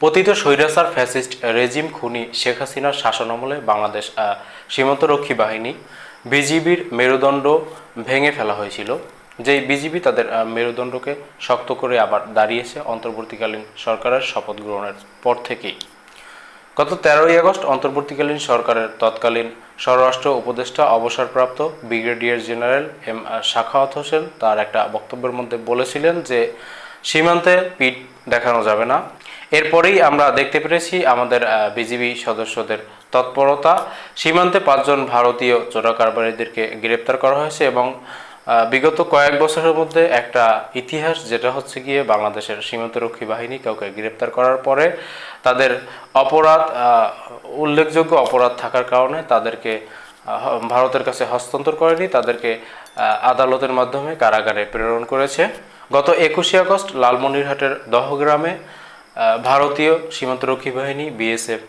পতিত স্বৈরাচার fascist regime খুনি শেখ হাসিনার শাসনামলে বাংলাদেশ সীমান্তরক্ষী বাহিনী বিজিবির মেরুদণ্ড ভেঙে ফেলা হয়েছিল। যেই বিজিবি তাদের মেরুদণ্ডকে শক্ত করে আবার দাঁড়িয়েছে অন্তর্বর্তীকালীন সরকারের শপথ গ্রহণের পর থেকেই। গত তেরোই আগস্ট অন্তর্বর্তীকালীন সরকারের তৎকালীন স্বরাষ্ট্র উপদেষ্টা, অবসরপ্রাপ্ত brigadier general M Shakhawat Hossain তার একটা বক্তব্যের মধ্যে বলেছিলেন যে, সীমান্তে পিঠ দেখানো যাবে না। এরপরেই আমরা দেখতে পেরেছি আমাদের বিজিবি সদস্যদের তৎপরতা। সীমান্তে পাঁচজন ভারতীয় চোরা কারবারিদেরকে গ্রেপ্তার করা হয়েছে এবং বিগত কয়েক বছরের মধ্যে একটা ইতিহাস যেটা হচ্ছে গিয়ে বাংলাদেশের সীমান্তরক্ষী বাহিনী কাউকে গ্রেপ্তার করার পরে তাদের অপরাধ উল্লেখযোগ্য অপরাধ থাকার কারণে তাদেরকে ভারতের কাছে হস্তান্তর করেনি। তাদেরকে আদালতের মাধ্যমে কারাগারে প্রেরণ করেছে। গত একুশে আগস্ট লালমনিরহাটের দহগ্রামে ভারতীয় সীমান্তরক্ষী বাহিনী, বিএসএফ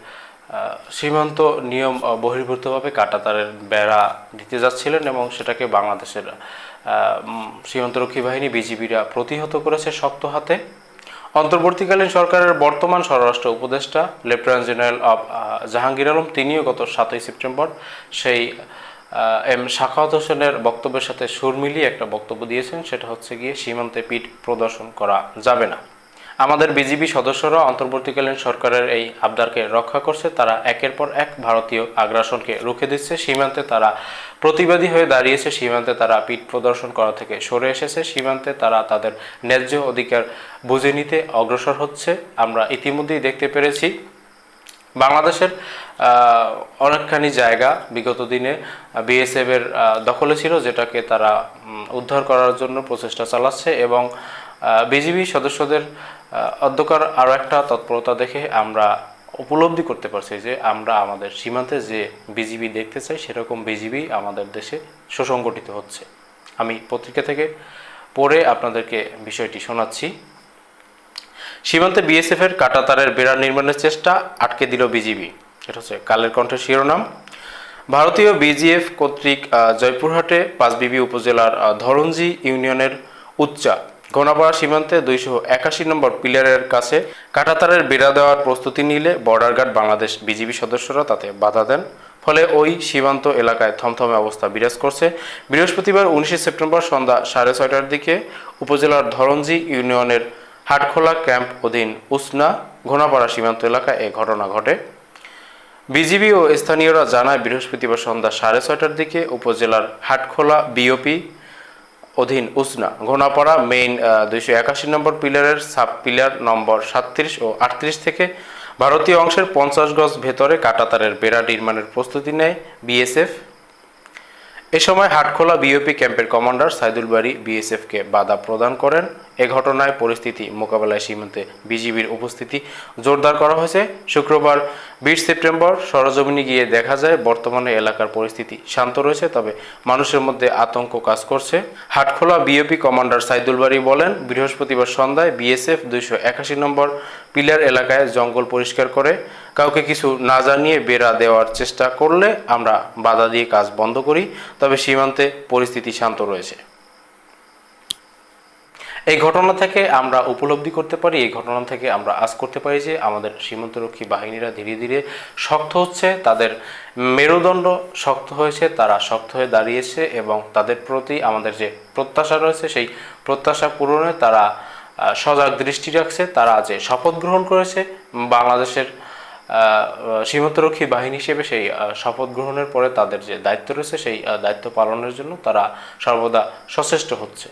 সীমান্ত নিয়ম বহির্ভূতভাবে কাটাতারের বেড়া দিতে যাচ্ছিলেন এবং সেটাকে বাংলাদেশের সীমান্তরক্ষী বাহিনী, বিজিবিরা প্রতিহত করেছে শক্ত হাতে। অন্তর্বর্তীকালীন সরকারের বর্তমান স্বরাষ্ট্র উপদেষ্টা, লেফটেন্যান্ট জেনারেল অব জাহাঙ্গীর আলম, তিনিও গত সাতই সেপ্টেম্বর সেই এম শাখাওয়াত হোসেনের বক্তব্যের সাথে সুর মিলিয়ে একটা বক্তব্য দিয়েছেন, সেটা হচ্ছে গিয়ে সীমান্তে পিঠ প্রদর্শন করা যাবে না। আমাদের বিজিবি সদস্যরা অন্তর্বর্তীকালীন সরকারের এই আবদারকে রক্ষা করছে। তারা একের পর এক ভারতীয় আগ্রাসনকে রুখে দিচ্ছে। সীমান্তে তারা প্রতিবাদী হয়ে দাঁড়িয়েছে। সীমান্তে তারা পিঠ প্রদর্শন করা থেকে সরে এসেছে। সীমান্তে তারা তাদের ন্যায্য অধিকার বুঝে নিতে অগ্রসর হচ্ছে। আমরা ইতিমধ্যেই দেখতে পেরেছি। বাংলাদেশের অনেকখানি জায়গা বিগত দিনে বিএসএফ এর দখলে ছিল, যেটাকে তারা উদ্ধার করার জন্য প্রচেষ্টা চালাচ্ছে এবং বিজিবি সদস্যদের অধ্যকার আরও একটা তৎপরতা দেখে আমরা উপলব্ধি করতে পারছি যে আমরা আমাদের সীমান্তে যে বিজিবি দেখতে চাই, সেরকম বিজিবি আমাদের দেশে সুসংগঠিত হচ্ছে। আমি পত্রিকা থেকে পড়ে আপনাদেরকে বিষয়টি শোনাচ্ছি। সীমান্তে বিএসএফ এর কাটাতারের বেড়া নির্মাণের চেষ্টা আটকে দিল বিজিবি। এটা হচ্ছে কালের কণ্ঠের শিরোনাম। ভারতীয় বিজিএফ কর্তৃক জয়পুরহাটে পাঁচবিবি উপজেলার ধরঞ্জি ইউনিয়নের উচ্চা ঘনাপাড়া সীমান্তে দুইশো একাশি নম্বর পিলারের কাছে কাটাতারের বেড়া দেওয়ার প্রস্তুতি নিলে বর্ডার গার্ড বাংলাদেশ বিজিবি সদস্যরা তাতে বাধা দেন। ফলে ওই সীমান্ত এলাকায় থমথমে অবস্থা বিরাজ করছে। বৃহস্পতিবার উনিশে সেপ্টেম্বর সন্ধ্যা সাড়ে ছয়টার দিকে উপজেলার ধরঞ্জি ইউনিয়নের হাটখোলা ক্যাম্প অধীন উসনা, ঘোনাপাড়া সীমান্ত এলাকায় এ ঘটনা ঘটে। বিজিবি ও স্থানীয়রা জানায়, বৃহস্পতিবার সন্ধ্যা সাড়ে ছয়টার দিকে উপজেলার হাটখোলা বিওপি অধীন উসনা। ঘোনাপাড়া মেইন দুইশো একাশি নম্বর পিলারের সাব পিলার নম্বর সাতত্রিশ ও আটত্রিশ থেকে ভারতীয় অংশের পঞ্চাশ গজ ভেতরে কাটাতারের বেড়া নির্মাণের প্রস্তুতি নেয় বিএসএফ। এ সময় হাটখোলা বিওপি ক্যাম্পের কমান্ডার সাইদুল বাড়ি বিএসএফকে বাধা প্রদান করেন। এ ঘটনায় পরিস্থিতি মোকাবেলায় সীমান্তে বিজিবির উপস্থিতি জোরদার করা হয়েছে। শুক্রবার বিশ সেপ্টেম্বর সরজমিনে গিয়ে দেখা যায় বর্তমানে এলাকার পরিস্থিতি শান্ত রয়েছে, তবে মানুষের মধ্যে আতঙ্ক কাজ করছে। হাটখোলা বিওপি কমান্ডার সাইদুল বাড়ি বলেন, বৃহস্পতিবার সন্ধ্যায় বিএসএফ দুইশো একাশি নম্বর পিলার এলাকায় জঙ্গল পরিষ্কার করে কাউকে কিছু না জানিয়ে বেড়া দেওয়ার চেষ্টা করলে আমরা বাধা দিয়ে কাজ বন্ধ করি, তবে সীমান্তে পরিস্থিতি শান্ত রয়েছে। এই ঘটনা থেকে আমরা উপলব্ধি করতে পারি, এই ঘটনা থেকে আমরা আজ করতে পারি যে আমাদের সীমান্তরক্ষী বাহিনীরা ধীরে ধীরে শক্ত হচ্ছে, তাদের মেরুদণ্ড শক্ত হয়েছে, তারা শক্ত হয়ে দাঁড়িয়েছে এবং তাদের প্রতি আমাদের যে প্রত্যাশা রয়েছে, সেই প্রত্যাশা পূরণে তারা সজাগ দৃষ্টি রাখছে, তারা যে শপথ গ্রহণ করেছে, বাংলাদেশের সীমান্তরক্ষী বাহিনী হিসেবে সেই শপথ গ্রহণের পরে তাদের যে দায়িত্ব রয়েছে, সেই দায়িত্ব পালনের জন্য তারা সর্বদা সচেষ্ট হচ্ছে।